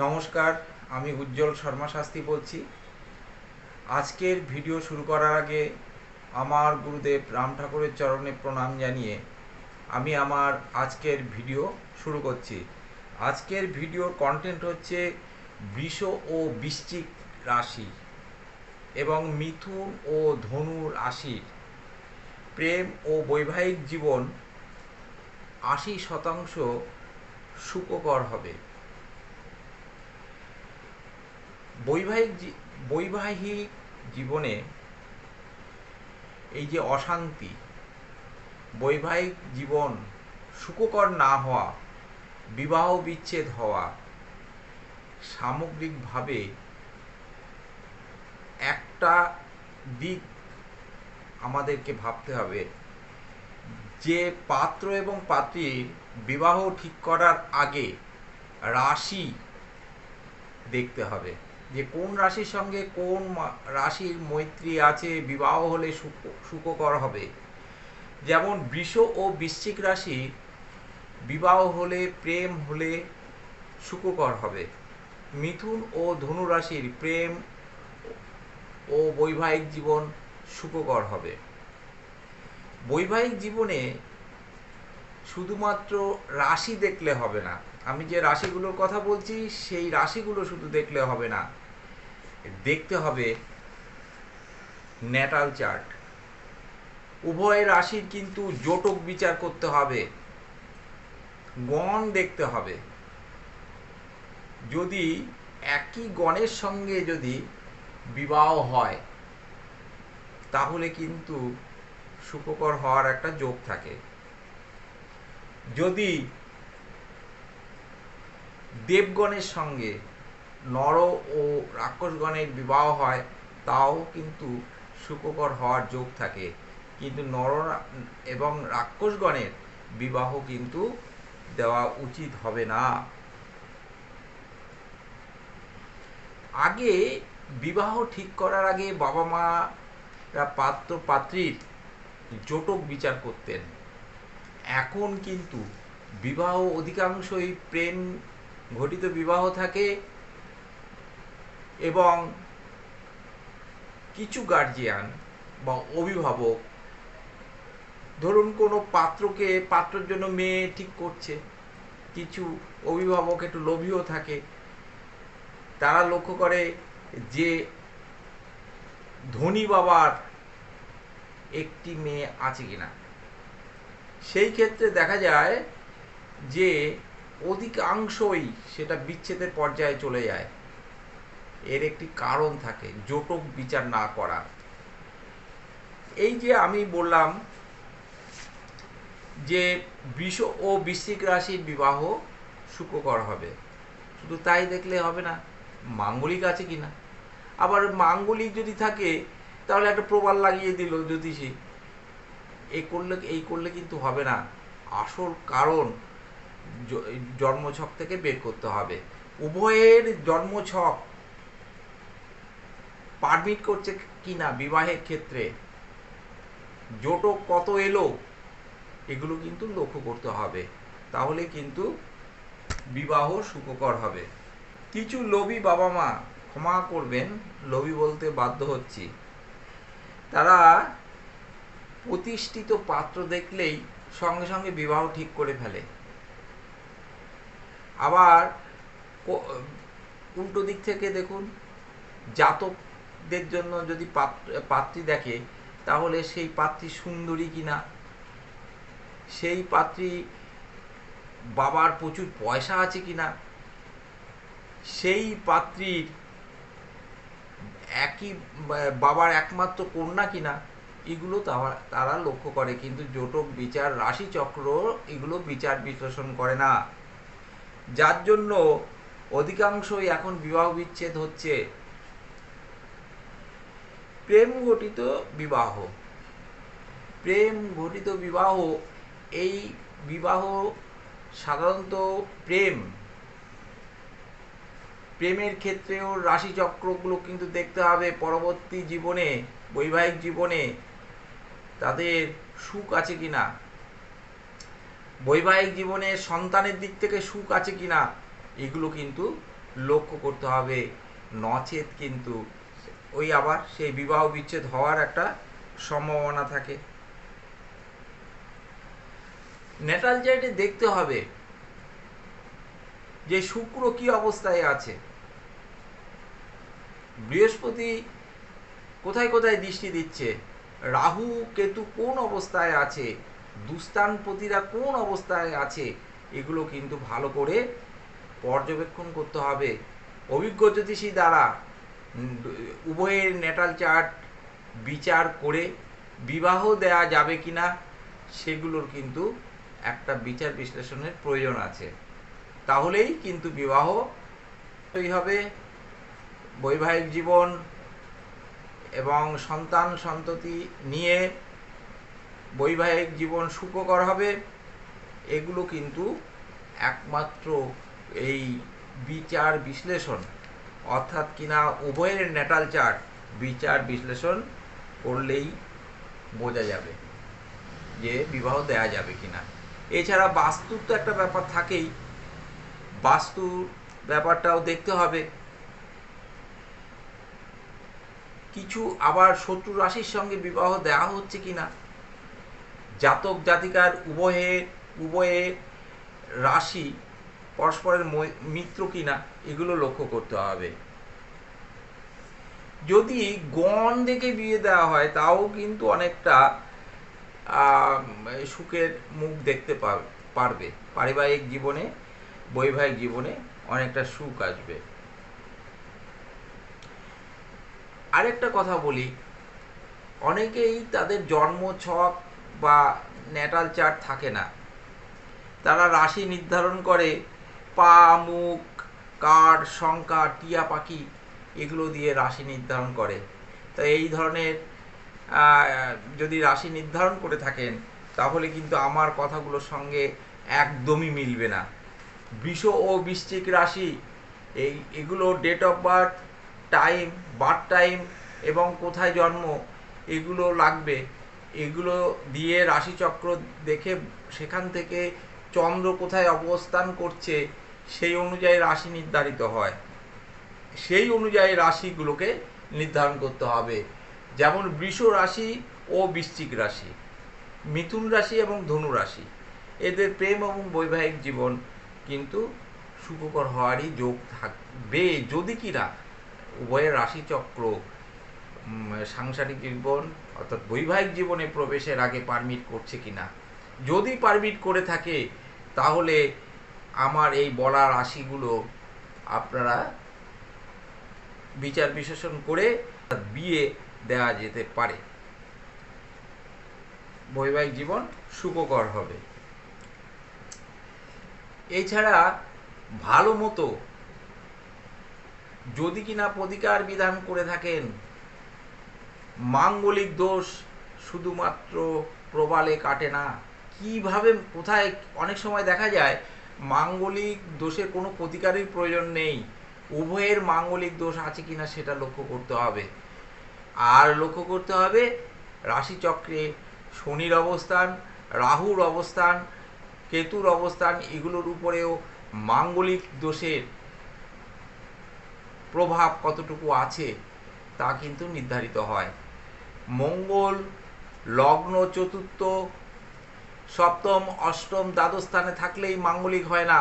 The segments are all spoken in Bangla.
নমস্কার, আমি উজ্জ্বল শর্মা শাস্তি বলছি। আজকের ভিডিও শুরু করার আগে আমার গুরুদেব রাম ঠাকুরের চরণে প্রণাম জানিয়ে আমি আমার আজকের ভিডিও শুরু করছি। আজকের ভিডিওর কন্টেন্ট হচ্ছে বৃষ ও বৃশ্চিক রাশি এবং মিথুন ও ধনু রাশির। প্রেম ও বৈবাহিক জীবন আশি শতাংশ সুখকর হবে। বৈবাহিক বৈবাহিক জীবনে এই যে অশান্তি, বৈবাহিক জীবন সুখকর না হওয়া, বিবাহ বিচ্ছেদ হওয়া, সামগ্রিকভাবে একটা দিক আমাদেরকে ভাবতে হবে, যে পাত্র এবং পাত্রীর বিবাহ ঠিক করার আগে রাশি দেখতে হবে। যে কোন রাশির সঙ্গে কোন রাশির মৈত্রী আছে, বিবাহ হলে সুখ- সুখকর হবে। যেমন বৃষ ও বৃশ্চিক রাশি, বিবাহ হলে, প্রেম হলে সুখকর হবে। মিথুন ও ধনু রাশির প্রেম ও বৈবাহিক জীবন সুখকর হবে। বৈবাহিক জীবনে শুধুমাত্র রাশি দেখলে হবে না। আমি যে রাশিগুলোর কথা বলছি, সেই রাশিগুলো শুধু দেখলে হবে না। দেখতে হবে ন্যাটাল চার্ট। উভয় রাশির কিন্তু জোটক বিচার করতে হবে। গণ দেখতে হবে। যদি একই গণের সঙ্গে যদি বিবাহ হয়, তাহলে কিন্তু সুখকর হওয়ার একটা যোগ থাকে। যদি দেবগণের সঙ্গে নর ও রাক্ষসগণের বিবাহ হয়, তাও কিন্তু সুখকর হওয়ার যোগ থাকে। কিন্তু নর এবং রাক্ষসগণের বিবাহ কিন্তু দেওয়া উচিত হবে না। আগে বিবাহ ঠিক করার আগে বাবা মারা পাত্র পাত্রীর জোটক বিচার করতেন। এখন কিন্তু বিবাহ অধিকাংশই প্রেম ঘটিত বিবাহ থাকে এবং কিছু গার্জিয়ান বা অভিভাবক, ধরুন কোনো পাত্রকে, পাত্রর জন্য মেয়ে ঠিক করছে, কিছু অভিভাবক একটু লোভীও থাকে, তারা লক্ষ্য করে যে ধনী বাবার একটি মেয়ে আছে কিনা। সেই ক্ষেত্রে দেখা যায় যে অধিকাংশই সেটা বিচ্ছেদের পর্যায়ে চলে যায়। এর একটি কারণ থাকে, জোটক বিচার না করা এই যে আমি বললাম যে বৃষ ও বৃশ্চিক রাশির বিবাহ সুখকর হবে, শুধু তাই দেখলে হবে না, মাঙ্গলিক আছে কিনা? আবার মাঙ্গলিক যদি থাকে, তাহলে একটা প্রবাল লাগিয়ে দিল জ্যোতিষী এই করলে এই করলে কিন্তু হবে না। আসল কারণ জন্মছক থেকে বের করতে হবে। উভয়ের জন্মছক পারমিট করছে কিনা বিবাহের ক্ষেত্রে জোটক কত এলো, এগুলো কিন্তু লক্ষ্য করতে হবে। তাহলে কিন্তু বিবাহ সুখকর হবে। কিছু লোভী বাবা মা ক্ষমা করবেন, লোভী বলতে বাধ্য হচ্ছি। তারা প্রতিষ্ঠিত পাত্র দেখলেই সঙ্গে সঙ্গে বিবাহ ঠিক করে ফেলে। আবার উল্টো দিক থেকে দেখুন জাতকদের জন্য যদি পাত্র দেখে, তাহলে সেই পাত্রী সুন্দরী কিনা? সেই পাত্রী বাবার প্রচুর পয়সা আছে কিনা? সেই পাত্রীর একই, বাবার একমাত্র কন্যা কিনা? এগুলো তারা লক্ষ্য করে, কিন্তু জোটক বিচার, রাশিচক্র এগুলো বিচার বিশ্লেষণ করে না। যার জন্য অধিকাংশই এখন বিবাহ বিচ্ছেদ হচ্ছে। প্রেম ঘটিত বিবাহ। প্রেম ঘটিত বিবাহ, এই বিবাহ সাধারণত প্রেম। প্রেমের ক্ষেত্রেও রাশিচক্রগুলো কিন্তু দেখতে হবে। পরবর্তী জীবনে, বৈবাহিক জীবনে তাদের সুখ আছে কি না বৈবাহিক জীবনে সন্তানের দিক থেকে সুখ আছে কি না এগুলো কিন্তু লক্ষ্য করতে হবে। নচেত কিন্তু ওই আবার সেই বিবাহ বিচ্ছেদ হওয়ার একটা সম্ভাবনা থাকে। নেটাল চার্টে দেখতে হবে যে শুক্র কি অবস্থায় আছে। বৃহস্পতি কোথায় কোথায় দৃষ্টি দিচ্ছে? রাহু, কেতু কোন অবস্থায় আছে? দুস্থানপতিরা কোন অবস্থায় আছে? এগুলো কিন্তু ভালো করে পর্যবেক্ষণ করতে হবে। অভিজ্ঞ জ্যোতিষী দ্বারা উভয়ের নেটাল চার্ট বিচার করে বিবাহ দেয়া যাবে কিনা সেগুলোর কিন্তু একটা বিচার বিশ্লেষণের প্রয়োজন আছে। তাহলেই কিন্তু বিবাহ হবে। বৈবাহিক জীবন এবং সন্তান সন্ততি নিয়ে বৈবাহিক জীবন সুখকর হবে। এগুলো কিন্তু একমাত্র এই বিচার বিশ্লেষণ অর্থাৎ কিনা উভয়ের নেটাল চার্ট বিচার বিশ্লেষণ করলেই বোঝা যাবে যে বিবাহ দেয়া যাবে কিনা। এছাড়া বাস্তুর তো একটা ব্যাপার থাকেই। বাস্তুর ব্যাপারটাও দেখতে হবে। কিছু আবার শত্রু রাশির সঙ্গে বিবাহ দেওয়া হচ্ছে কিনা? জাতক জাতিকার উভয়ের উভয়ের রাশি পরস্পরের মিত্র কিনা, এগুলো লক্ষ্য করতে হবে। যদি গণ দেখে বিয়ে দেওয়া হয়, তাও কিন্তু অনেকটা সুখের মুখ দেখতে পারবে। পারিবারিক জীবনে, বৈবাহিক জীবনে অনেকটা সুখ আসবে। আরেকটা কথা বলি, অনেকেই তাদের জন্ম ছক বা ন্যাটাল চার্ট থাকে না। তারা রাশি নির্ধারণ করে পা, মুখ কার সংখ্যা টিয়া পাখি এগুলো দিয়ে রাশি নির্ধারণ করে। তো এই ধরনের যদি রাশি নির্ধারণ করে থাকেন, তাহলে কিন্তু আমার কথাগুলোর সঙ্গে একদমই মিলবে না। বিষ ও বৃশ্চিক রাশি, এই, এগুলো date of birth time birth time এবং কোথায় জন্ম এগুলো লাগবে। এগুলো দিয়ে রাশিচক্র দেখে সেখান থেকে চন্দ্র কোথায় অবস্থান করছে সেই অনুযায়ী রাশি নির্ধারিত হয়। সেই অনুযায়ী রাশিগুলোকে নির্ধারণ করতে হবে। যেমন বৃষ রাশি ও বৃশ্চিক রাশি, মিথুন রাশি এবং ধনু রাশি। এদের প্রেম এবং বৈবাহিক জীবন কিন্তু সুখকর হওয়ারই যোগ থাকবে। যদি কিনা উভয়ের রাশিচক্র সাংসারিক জীবন অর্থাৎ বৈবাহিক জীবনে প্রবেশের আগে পারমিট করছে কিনা। যদি পারমিট করে থাকে, তাহলে আমার এই বলা রাশিগুলো আপনারা বিচার বিশ্লেষণ করে বিয়ে দেওয়া যেতে পারে। বৈবাহিক জীবন সুখকর হবে। এছাড়া ভালো মতো যদি কিনা প্রতিকার বিধান করে থাকেন, মাঙ্গলিক দোষ শুধুমাত্র প্রবালে কাটে না। কীভাবে কোথায় অনেক সময় দেখা যায় মাঙ্গলিক দোষের কোনো প্রতিকারের প্রয়োজন নেই। উভয়ের মাঙ্গলিক দোষ আছে কিনা সেটা লক্ষ্য করতে হবে। আর লক্ষ্য করতে হবে, রাশিচক্রে শনির অবস্থান, রাহুর অবস্থান, কেতুর অবস্থান, এগুলোর উপরেও মাঙ্গলিক দোষের প্রভাব কতটুকু আছে তা কিন্তু নির্ধারিত হয়। মঙ্গল, লগ্ন, চতুর্থ সপ্তম, অষ্টম দ্বাদশ স্থানে থাকলেই মাঙ্গলিক হয় না।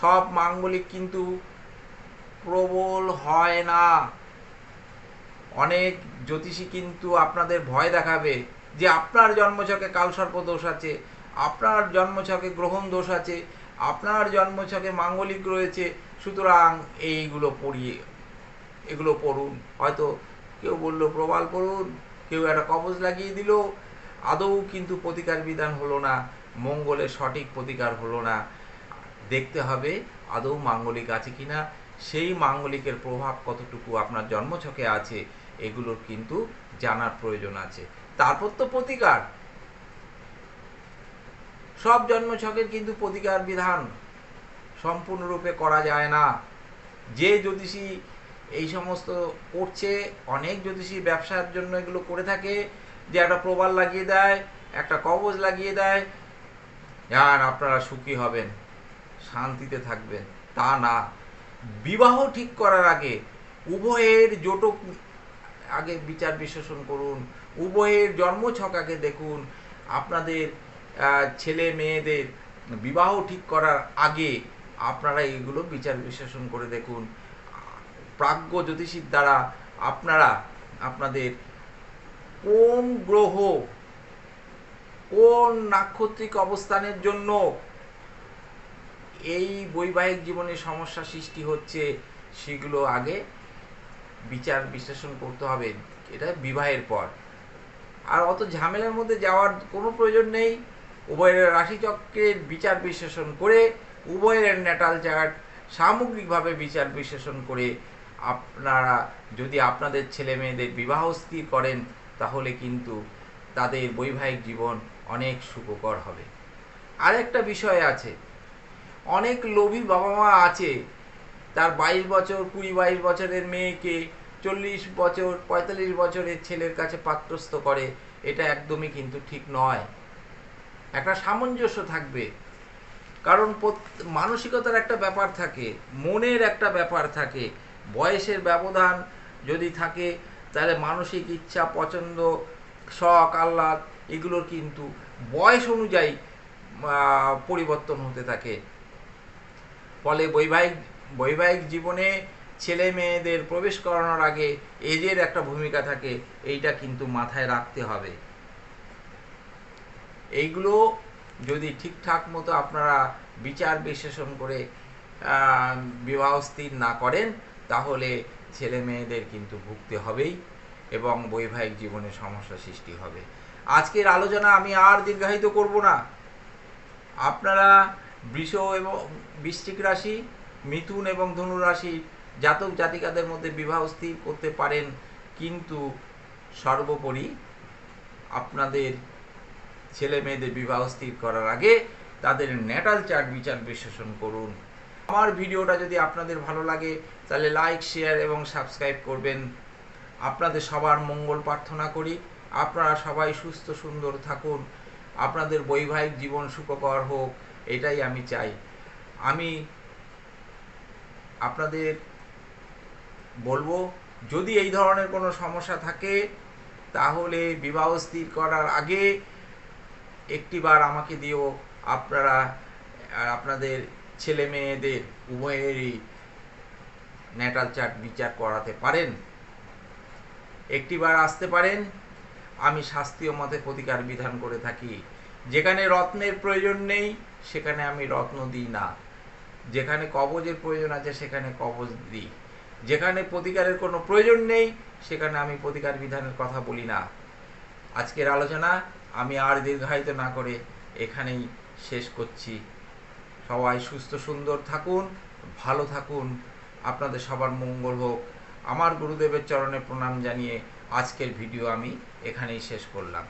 সব মাঙ্গলিক কিন্তু প্রবল হয় না। অনেক জ্যোতিষী কিন্তু আপনাদের ভয় দেখাবে যে আপনার জন্মছকে কালসর্প দোষ আছে, আপনার জন্মছকে গ্রহণ দোষ আছে, আপনার জন্মছকে মাঙ্গলিক রয়েছে, সুতরাং এইগুলো পড়িয়ে, এগুলো পড়ুন। হয়তো কেউ বলল, প্রবাল পড়ুন, কেউ একটা কবজ লাগিয়ে দিল আদৌ কিন্তু প্রতিকার বিধান হলো না মঙ্গলের সঠিক প্রতিকার হলো না। দেখতে হবে আদৌ মাঙ্গলিক আছে কিনা। সেই মাঙ্গলিকের প্রভাব কতটুকু আপনার জন্মছকে আছে, এগুলোর কিন্তু জানার প্রয়োজন আছে। তারপর তো প্রতিকার। সব জন্মছকের কিন্তু প্রতিকার বিধান সম্পূর্ণরূপে করা যায় না। যে জ্যোতিষী এই সমস্ত করছে, অনেক জ্যোতিষী ব্যবসার জন্য এগুলো করে থাকে। যে একটা প্রবাল লাগিয়ে দেয়, একটা কবজ লাগিয়ে দেয়। আর আপনারা সুখী হবেন, শান্তিতে থাকবেন। তা না, বিবাহ ঠিক করার আগে উভয়ের জোটক আগে বিচার বিশ্লেষণ করুন, উভয়ের জন্মছক আগে দেখুন। আপনাদের ছেলে মেয়েদের বিবাহ ঠিক করার আগে আপনারা এগুলো বিচার বিশ্লেষণ করে দেখুন। প্রাজ্ঞ জ্যোতিষীর দ্বারা আপনারা, আপনাদের কোন গ্রহ কোন নাক্ষত্রিক অবস্থানের জন্য এই বৈবাহিক জীবনে সমস্যা সৃষ্টি হচ্ছে সেগুলো আগে বিচার বিশ্লেষণ করতে হবে। এটা বিবাহের পর। আর অত ঝামেলার মধ্যে যাওয়ার কোনো প্রয়োজন নেই। উভয়ের রাশিচক্রের বিচার বিশ্লেষণ করে, উভয়ের ন্যাটাল চার্ট সামগ্রিকভাবে বিচার বিশ্লেষণ করে আপনারা, যদি আপনাদের ছেলে মেয়েদের বিবাহ স্থির করেন তাহলে কিন্তু তাদের বৈবাহিক জীবন অনেক সুখকর হবে। আরেকটা বিষয় আছে, অনেক লোভী বাবা মা আছে, তার বাইশ বছর, কুড়ি বাইশ বছরের মেয়েকে চল্লিশ বছর, পঁয়তাল্লিশ বছরের ছেলের কাছে পাত্রস্থ করে, এটা একদমই কিন্তু ঠিক নয়। একটা সামঞ্জস্য থাকবে, কারণ মানসিকতার একটা ব্যাপার থাকে, মনের একটা ব্যাপার থাকে, বয়সের ব্যবধান যদি থাকে তাহলে মানসিক ইচ্ছা, পছন্দ, শখ, আহ্লাদ, এগুলোর কিন্তু বয়স অনুযায়ী পরিবর্তন হতে থাকে। ফলে বৈবাহিক বৈবাহিক জীবনে ছেলে মেয়েদের প্রবেশ করানোর আগে এজের একটা ভূমিকা থাকে, এইটা কিন্তু মাথায় রাখতে হবে। এইগুলো যদি ঠিকঠাক মতো আপনারা বিচার বিশ্লেষণ করে বিবাহ স্থির না করেন, তাহলে ছেলে মেয়েদের কিন্তু ভুগতে হবেই এবং বৈবাহিক জীবনে সমস্যা সৃষ্টি হবে। আজকের আলোচনা আমি আর দীর্ঘায়িত করব না। আপনারা বৃষ এবং বৃশ্চিক রাশি, মিথুন এবং ধনু রাশি জাতক জাতিকাদের মধ্যে বিবাহ স্থির করতে পারেন, কিন্তু সর্বোপরি আপনাদের ছেলে মেয়েদের বিবাহ স্থির করার আগে তাদের ন্যাটাল চার্ট বিচার বিশ্লেষণ করুন। আমার ভিডিওটা যদি আপনাদের ভালো লাগে, তাহলে লাইক শেয়ার এবং সাবস্ক্রাইব করবেন। আপনাদের সবার মঙ্গল প্রার্থনা করি। আপনারা সবাই সুস্থ, সুন্দর থাকুন। আপনাদের বৈবাহিক জীবন সুখকর হোক, এটাই আমি চাই। আমি আপনাদের বলব, যদি এই ধরনের কোনো সমস্যা থাকে, তাহলে বিবাহ স্থির করার আগে একটিবার আমাকে দিয়েও আপনারা আপনাদের ছেলে মেয়েদের উভয়েরই ন্যাটাল চার্ট বিচার করাতে পারেন। একটিবার আসতে পারেন, আমি শাস্ত্রীয় মতে প্রতিকার বিধান করে থাকি। যেখানে রত্নের প্রয়োজন নেই, সেখানে আমি রত্ন দিই না। যেখানে কবজের প্রয়োজন আছে, সেখানে কবজ দিই। যেখানে প্রতিকারের কোনো প্রয়োজন নেই, সেখানে আমি প্রতিকার বিধানের কথা বলি না। আজকের আলোচনা আমি আর দীর্ঘায়িত না করে এখানেই শেষ করছি। সবাই সুস্থ, সুন্দর থাকুন, ভালো থাকুন। আপনাদের সবার মঙ্গল হোক। আমার গুরুদেবের চরণে প্রণাম জানিয়ে আজকের ভিডিও আমি এখানেই শেষ করলাম।